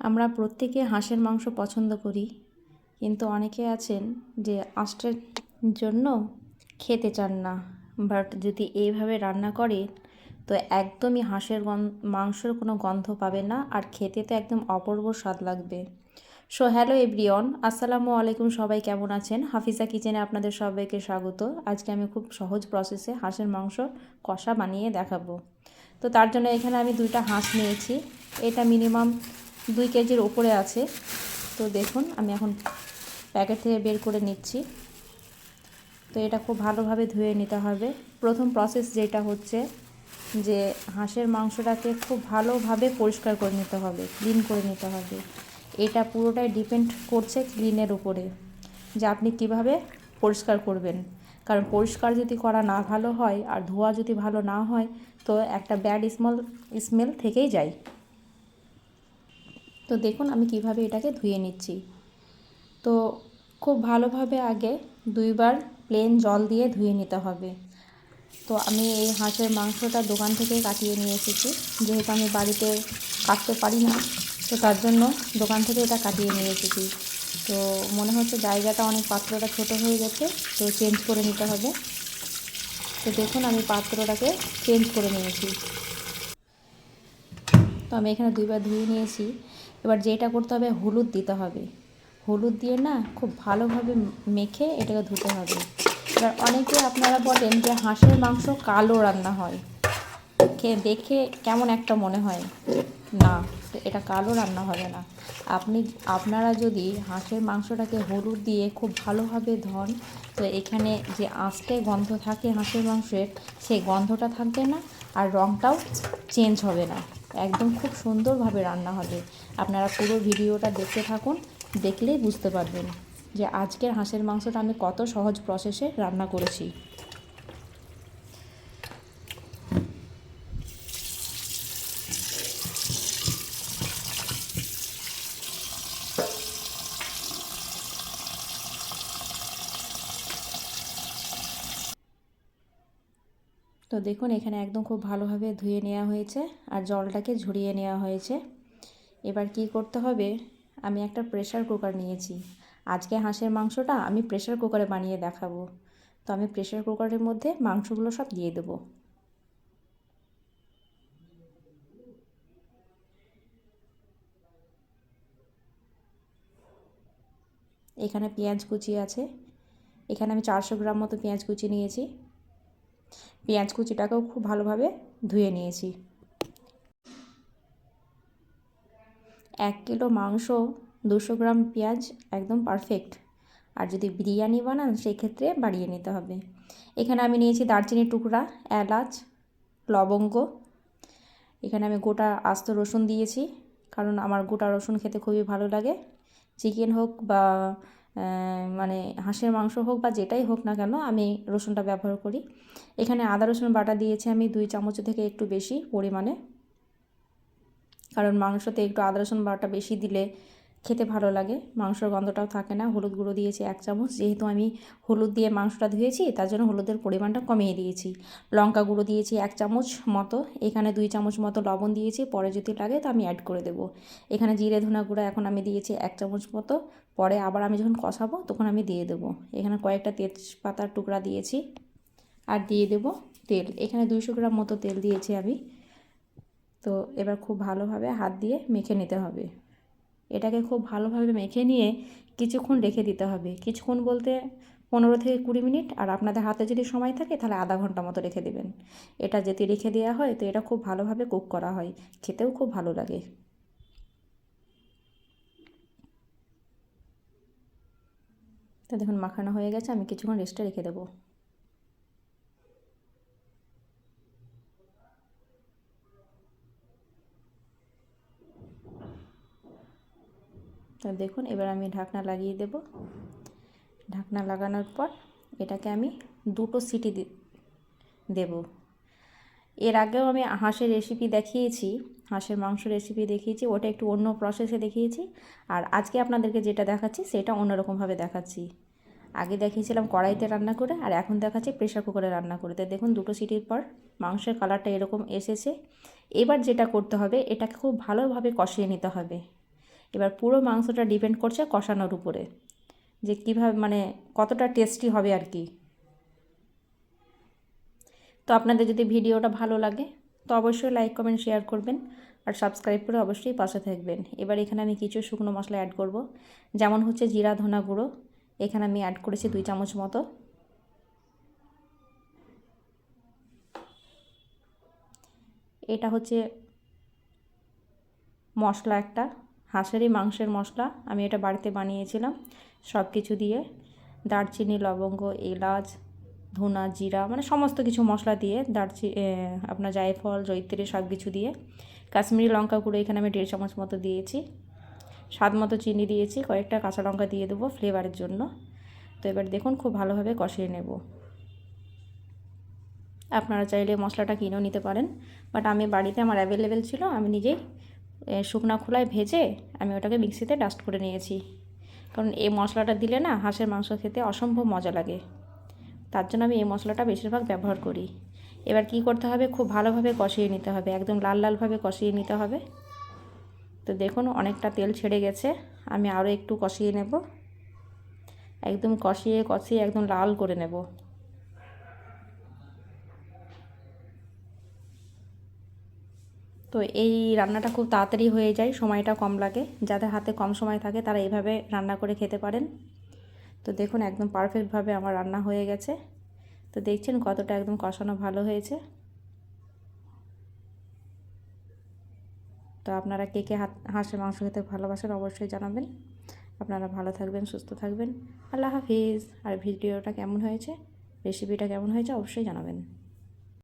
আমরা প্রত্যেকে হাঁসের মাংস পছন্দ করি। কিন্তু অনেকে আছেন যে আঁশটার জন্য খেতে চান না। বাট যদি এইভাবে রান্না করে তো একদমই হাঁসের মাংসর কোনো গন্ধ পাবে না আর খেতে তো একদম অপূর্ব স্বাদ লাগবে। সো হ্যালো এভরিওন আসসালামু আলাইকুম সবাই কেমন আছেন? হাফিজা কিচেনে আপনাদের সবাইকে স্বাগত। আজকে আমি খুব সহজ প্রসেসে হাঁসের মাংস কষা বানিয়ে দেখাবো। তো তার জন্য এখানে আমি দুইটা হাঁস নিয়েছি। এটা মিনিমাম দুই কেজির ওপরে আছে। তো দেখুন, আমি এখন প্যাকেট থেকে বের করে নিচ্ছি। তো এটা খুব ভালোভাবে ধুয়ে নিতে হবে। প্রথম প্রসেস যেটা হচ্ছে যে হাঁসের মাংসটাকে খুব ভালোভাবে পরিষ্কার করে নিতে হবে ক্লিন করে নিতে হবে। এটা পুরোটাই ডিপেন্ড করছে ক্লিনের উপরে যে আপনি কীভাবে পরিষ্কার করবেন। কারণ পরিষ্কার যদি করা না ভালো হয় আর ধোয়া যদি ভালো না হয়, তো একটা ব্যাড স্মেল স্মেল থেকেই যায়। তো দেখুন আমি কীভাবে এটাকে ধুয়ে নিচ্ছি। তো খুব ভালোভাবে আগে দুইবার প্লেন জল দিয়ে ধুয়ে নিতে হবে। তো আমি এই হাঁসের মাংসটা দোকান থেকে কাটিয়ে নিয়ে এসেছি। যেহেতু আমি বাড়িতে কাটতে পারি না, তো তার জন্য দোকান থেকে এটা কাটিয়ে নিয়ে এসেছি। তো মনে হচ্ছে জায়গাটা অনেক পাত্রটা ছোট হয়ে গেছে, তো চেঞ্জ করে নিতে হবে। তো দেখুন আমি পাত্রটাকে চেঞ্জ করে নিয়েছি। তো আমি এখানে দুইবার ধুয়ে নিয়েছি। এবার যেটা করতে হবে হলুদ দিতে হবে। হলুদ দিয়ে না খুব ভালোভাবে মেখে এটাকে ধুতে হবে। এবার অনেকে আপনারা বলেন যে হাঁসের মাংস কালো রান্না হয়। খেয়ে দেখে কেমন একটা মনে হয় না, এটা কালো রান্না হবে না। আপনি, আপনারা যদি হাঁসের মাংসটাকে হলুদ দিয়ে খুব ভালোভাবে ধন, তো এখানে যে আঁচটে গন্ধ থাকে হাঁসের মাংসের, সেই গন্ধটা থাকবে না আর রঙটাও চেঞ্জ হবে না। একদম খুব সুন্দরভাবে রান্না হবে। আপনারা পুরো ভিডিওটা দেখতে থাকুন, দেখলেই বুঝতে পারবেন যে আজকের হাঁসের মাংসটা আমি কত সহজ প্রসেসে রান্না করেছি। তো দেখুন, এখানে একদম খুব ভালোভাবে ধুয়ে নেওয়া হয়েছে আর জলটাকে ঝরিয়ে নেওয়া হয়েছে। এবার কি করতে হবে? আমি একটা প্রেশার কুকার নিয়েছি। আজকে হাঁসের মাংসটা আমি প্রেশার কুকারে বানিয়ে দেখাবো। তো আমি প্রেশার কুকারের মধ্যে মাংসগুলো সব দিয়ে দেবো। এখানে পেঁয়াজ কুচি আছে। এখানে আমি চারশো গ্রাম মতো পেঁয়াজ কুচি নিয়েছি। পেঁয়াজ কুচিটাকেও খুব ভালোভাবে ধুয়ে নিয়েছি। এক কিলো মাংস দুশো গ্রাম পেঁয়াজ একদম পারফেক্ট আর যদি বিরিয়ানি বানান, সেক্ষেত্রে বাড়িয়ে নিতে হবে। এখানে আমি নিয়েছি দারচিনির টুকরা, এলাচ, লবঙ্গ। এখানে আমি গোটা আস্ত রসুন দিয়েছি, কারণ আমার গোটা রসুন খেতে খুবই ভালো লাগে। চিকেন হোক বা মানে হাঁসের মাংস হোক বা যেটাই হোক না কেন আমি রসুনটা ব্যবহার করি। এখানে আদা, রসুন বাটা দিয়েছি আমি দুই চামচ থেকে একটু বেশি পরিমাণে। কারণ মাংসতে একটু আদা, রসুন বাটা বেশি দিলে খেতে ভালো লাগে। মাংসর গন্ধটাও থাকে না। হলুদ গুঁড়ো দিয়েছি এক চামচ। যেহেতু আমি হলুদ দিয়ে মাংসটা ধুয়েছি, তার জন্য হলুদের পরিমাণটা কমিয়ে দিয়েছি। লঙ্কা গুঁড়ো দিয়েছি এক চামচ মতো। এখানে দুই চামচ মতো লবণ দিয়েছি। পরে যদি লাগে তো আমি অ্যাড করে দেবো। এখানে জিরে, ধনা গুঁড়ো এখন আমি দিয়েছি এক চামচ মতো। পরে আবার আমি যখন কষাবো তখন আমি দিয়ে দেবো। এখানে কয়েকটা তেজপাতার টুকরা দিয়েছি আর দিয়ে দেব তেল। এখানে দুইশো গ্রাম মতো তেল দিয়েছি আমি। তো এবার খুব ভালোভাবে হাত দিয়ে মেখে নিতে হবে। এটাকে খুব ভালোভাবে মেখে নিয়ে কিছুক্ষণ রেখে দিতে হবে। কিছুক্ষণ বলতে পনেরো থেকে কুড়ি মিনিট আর আপনাদের হাতে যদি সময় থাকে তাহলে আধা ঘণ্টা মতো রেখে দেবেন। এটা যদি রেখে দেওয়া হয় তো এটা খুব ভালোভাবে কুক করা হয়। খেতেও খুব ভালো লাগে। তো দেখুন, মাখানো হয়ে গেছে। আমি কিছুক্ষণ রেস্টে রেখে দেবো। দেখুন, এবার আমি ঢাকনা লাগিয়ে দেব। ঢাকনা লাগানোর পর এটাকে আমি দুটো সিটি দেব। এর আগেও আমি হাঁসের রেসিপি দেখিয়েছি, হাঁসের মাংস রেসিপি দেখিয়েছি, ওটা একটু অন্য প্রসেসে দেখিয়েছি। আর আজকে আপনাদেরকে যেটা দেখাচ্ছি, সেটা অন্যরকমভাবে দেখাচ্ছি। আগে দেখিয়েছিলাম কড়াইতে রান্না করে, আর এখন দেখাচ্ছি প্রেশার কুকারে রান্না করে। তো দেখুন, দুটো সিটির পর মাংসের কালারটা এরকম এসেছে। এবার যেটা করতে হবে, এটাকে খুব ভালোভাবে কষিয়ে নিতে হবে। এবার পুরো মাংসটা ডিপেন্ড করছে কষানোর উপরে। যে কীভাবে মানে কতটা টেস্টি হবে আর কি। তো আপনাদের যদি ভিডিওটা ভালো লাগে, তো অবশ্যই লাইক কমেন্ট শেয়ার করবেন। আর সাবস্ক্রাইব করে অবশ্যই পাশে থাকবেন। এবার এখানে আমি কিছু শুকনো মশলা অ্যাড করব। যেমন হচ্ছে জিরা ধনা গুঁড়ো। এখানে আমি অ্যাড করেছি দুই চামচ মতো। এটা হচ্ছে মশলা একটা। হাঁসেরই মাংসের মশলা আমি এটা বাড়িতে বানিয়েছিলাম। সব কিছু দিয়ে দারচিনি, লবঙ্গ, এলাচ, ধুনা, জিরা মানে সমস্ত কিছু মশলা দিয়ে দারচি আপনার জায়ফল জৈত্রী সব কিছু দিয়ে কাশ্মীরি লঙ্কা গুঁড়ো এখানে আমি দেড় চামচ মতো দিয়েছি। স্বাদ মতো চিনি দিয়েছি, কয়েকটা কাঁচা লঙ্কা দিয়ে দেবো ফ্লেভারের জন্য। তো এবার দেখুন খুব ভালোভাবে কষিয়ে নেব। আপনারা চাইলে মশলাটা কিনেও নিতে পারেন, বাট আমি বাড়িতে আমার অ্যাভেলেবেল ছিল, আমি নিজেই শুকনা খোলায় ভেজে আমি ওটাকে মিক্সিতে ডাস্ট করে নিয়েছি। কারণ এই মশলাটা দিলে না হাঁসের মাংস খেতে অসম্ভব মজা লাগে। তার জন্য আমি এই মশলাটা বেশিরভাগ ব্যবহার করি। এবার কি করতে হবে? খুব ভালোভাবে কষিয়ে নিতে হবে। একদম লাল লালভাবে কষিয়ে নিতে হবে। তো দেখুন অনেকটা তেল ছেড়ে গেছে। আমি আরও একটু কষিয়ে নেব। একদম কষিয়ে কষিয়ে একদম লাল করে নেব। তো এই রান্নাটা খুব তাড়াতাড়ি হয়ে যায়, সময়টা কম লাগে। যাদের হাতে কম সময় থাকে তারা এইভাবে রান্না করে খেতে পারেন। তো দেখুন একদম পারফেক্টভাবে আমার রান্না হয়ে গেছে। তো দেখছেন কতটা একদম কষানো ভালো হয়েছে। তো আপনারা কে কে হাঁসের মাংস খেতে ভালোবাসেন অবশ্যই জানাবেন। আপনারা ভালো থাকবেন, সুস্থ থাকবেন। আল্লাহ হাফিজ। আর ভিডিওটা কেমন হয়েছে, রেসিপিটা কেমন হয়েছে অবশ্যই জানাবেন।